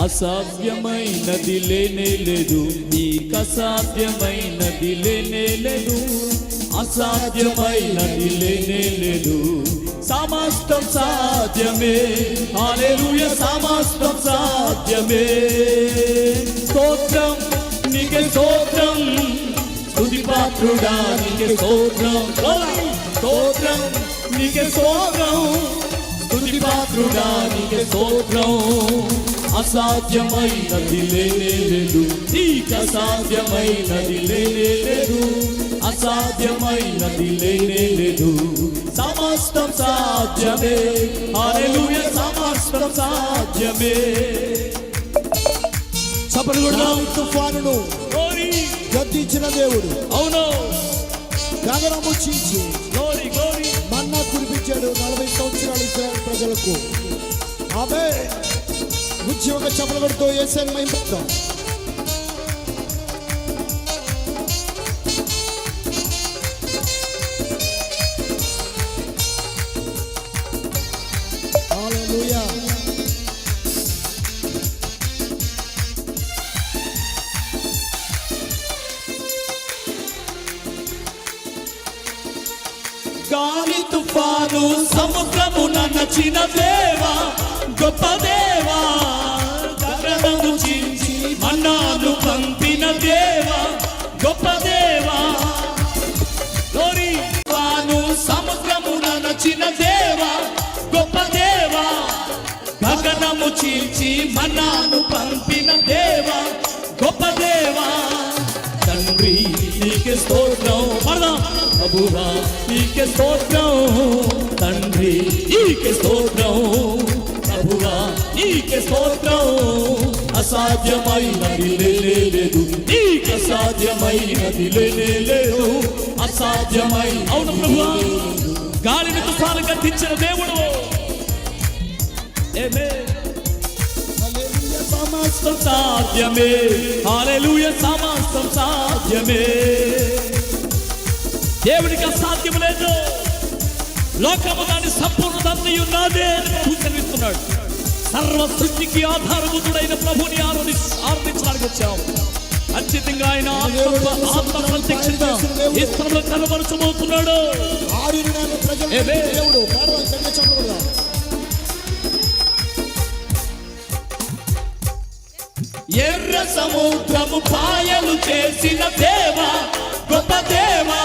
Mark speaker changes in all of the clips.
Speaker 1: అసాధ్యమైనది లేనేలేదు. నీకు అసాధ్యమైనది లేనేలేదు. అసాధ్యమైనది లేనేలేదు. సమస్తం సాధ్యమే. హాలేలుయ సమస్తం సాధ్యమే. స్తోత్రం నీకే స్తోత్రం. స్తుతి పాత్రుడా నీకే స్తోత్రం. స్తోత్రం నీకే స్తోత్రం. స్తుతి పాత్రుడా నీకే స్తోత్రం. అసాధ్యమైనది లేనే లేదు నీకు అసాధ్యమైనది లేనే లేదు అసాధ్యమైనది లేనే లేదు సమస్తం సాధ్యమే. హల్లెలూయా సమస్తం సాధ్యమే.
Speaker 2: చప్పటి కొడదాం. తుఫానును గద్దించిన దేవుడు.
Speaker 1: అవును.
Speaker 2: గగనము
Speaker 1: గ్లోరీ
Speaker 2: మన్నా కురిపించాడు నలభై సంవత్సరాలు ఇస్రాయల్ ప్రజలకు. ఆమె ఉద్యోగ చప్పలు కొడుతూ ఏసాను మైంపుతాం
Speaker 1: గాలి తుఫాను సముద్రమున నచిన దేవా గొప్ప దేవా గగనము చించి మన్నాను పంపిన దేవా గొప్ప దేవా. గోరి తుఫాను సముద్రమున నచిన దేవా గొప్ప దేవా. గగనము చీల్చి మన్నాను పంపిన దేవా గొప్ప దేవా. తండ్రి నీకు స్తోత్రం. ప్రభువా నీకే స్తోత్రం. తండ్రి నీకే స్తోత్రం. ప్రభువా నీకే స్తోత్రం. అసాధ్యమైనది లేదు నీకు అసాధ్యమైనది లేదు అసాధ్యమై అవును ప్రభువా గాలిని తుఫాను గద్దించిన దేవుడు. Amen.
Speaker 2: Hallelujah. సమస్తం
Speaker 1: సమస్తం సాధ్యమే. హాలెలూయ సమస్తం సాధ్యమే. దేవుడికి అసాధ్యం లేదు. లోకము దాని సంపూర్ణతని ఉన్నదే సూచనిస్తున్నాడు. సర్వ సృష్టికి ఆధారభూతుడైన ప్రభుని ఆరాధి ఆరాధించడానికి వచ్చాము ఖచ్చితంగా ఆయన ఆత్మ ఆత్మ ప్రత్యక్షంగా ఈ స్థలంలో కనబరచబోతున్నాడు.
Speaker 2: దేవుడు
Speaker 1: ఎర్ర సముద్రము పాయలు చేసిన దేవా గొప్ప దేవా.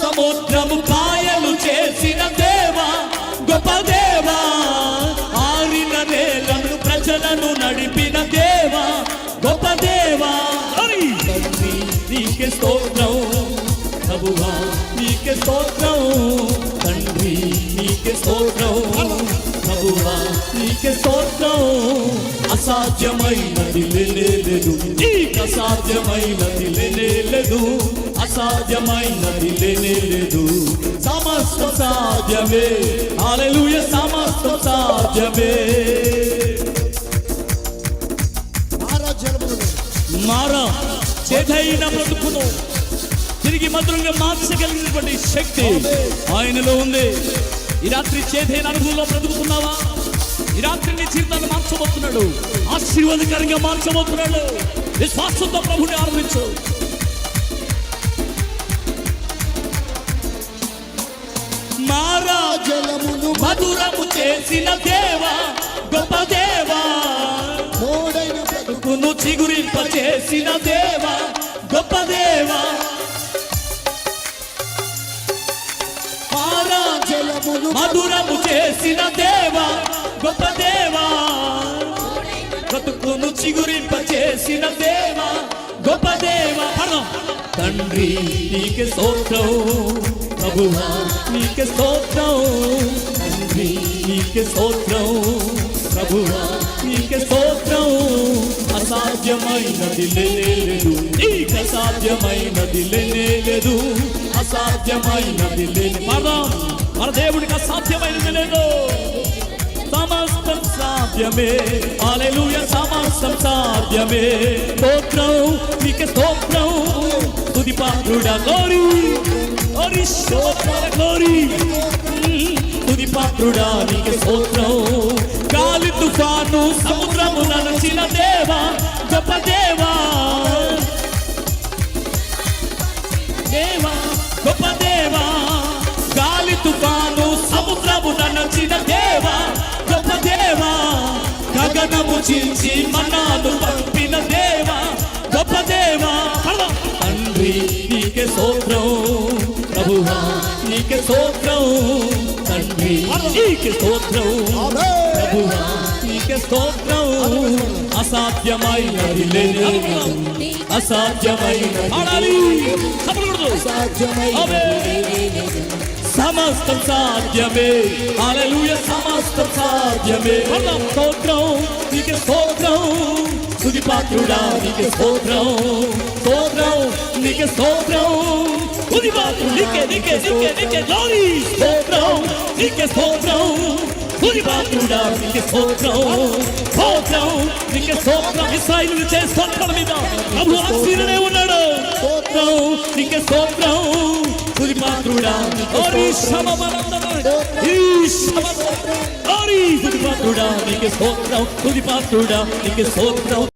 Speaker 1: సముద్రము కాయలు చేసిన దేవా గొప్ప దేవా. ఆరిన నేలను ప్రజలను నడిపిన దేవా గొప్ప దేవా. తండ్రి నీకే స్తోత్రం. ప్రభువా నీకే స్తోత్రం. తండ్రి నీకే స్తోత్రం. ప్రభువా నీకే స్తోత్రం. అసాధ్యమైనది లేదు నీకు అసాధ్యమైనది లేదు అసాధ్యమైనది లేనే లేదు సమస్త సాధ్యమే. హల్లెలూయ సమస్త సాధ్యమే. మారా చేదైన బ్రతుకును. తిరిగి మధురంగా మార్చగలిగినటువంటి శక్తి ఆయనలో ఉంది. ఈ రాత్రి చేదైన అనుభవంలో బ్రతుకుతున్నావా? ఈ రాత్రి నీ జీవితాన్ని మార్చబోతున్నాడు. ఆశీర్వాదకరంగా మార్చబోతున్నాడు. విశ్వాసంతో ప్రభుని ఆరంభించు మధురము చేసిన దేవా గొప్ప దేవా.
Speaker 2: మోడైన బ్రతుకు
Speaker 1: బ్రతుకును చిగురింప చేసిన దేవా గొప్ప దేవా. మధురము చేసిన దేవా గొప్ప దేవా. బ్రతుకును చిగురింప చేసిన దేవా గొప్ప దేవా. తండ్రి నీకే స్తోత్రం. ప్రభువా నీకే స్తోత్రం. నీకే స్తోత్రం ప్రభువా నీకే స్తోత్రం. అసాధ్యమైనది లేదు నీకు అసాధ్యమైనది లేదు అసాధ్యమైనది లేని పడదాం మన దేవుడికి అసాధ్యమైనది లేదు. సమస్తం సాధ్యమే. హల్లెలూయా సమస్తం సాధ్యమే. స్తోత్రం నీకే స్తోత్రం. తుది పాత్రుడా గౌరీ గౌరీ స్తోత్ర గౌరీ పాత్రుడా నీకే స్తోత్రం. గాలి తుఫాను సముద్రము నలచిన దేవా గొప్ప దేవా. దేవా గొప్ప దేవా. గాలి తుఫాను సముద్రము నలచిన దేవా గొప్ప దేవా. గగనము చీల్చి మన్నాను నీకే స్తోత్రం ప్రభువా నీకే స్తోత్రం అసాధ్యమైనది లేదు సమస్తం సాధ్యమే. హల్లెలూయా సమస్తం సాధ్యమే. పడదాం. స్తోత్రం నీకే స్తోత్రం. తుది పాత్రుడా నీకే స్తోత్రం. స్తోత్రం నీకే స్తోత్రం. తుది పాత్రుడు నీకే నీకే నీకే నీకే గ్లోరీ స్తోత్రం నీకే స్తోత్రం. తుది పాత్రుడా నీకే స్తోత్రం. స్తోత్రం నీకే స్తోత్రం. ఇస్రాయిలు చే స్తోత్రం మీద ప్రభు ఆశీర్వనే ఉన్నాడు. పాత్రుడా ఓరి శమమనందన ఈ శమ ఓరి తుది పాత్రుడా నీకే స్తోత్రం తుది పాత్రుడా స్తోత్రం.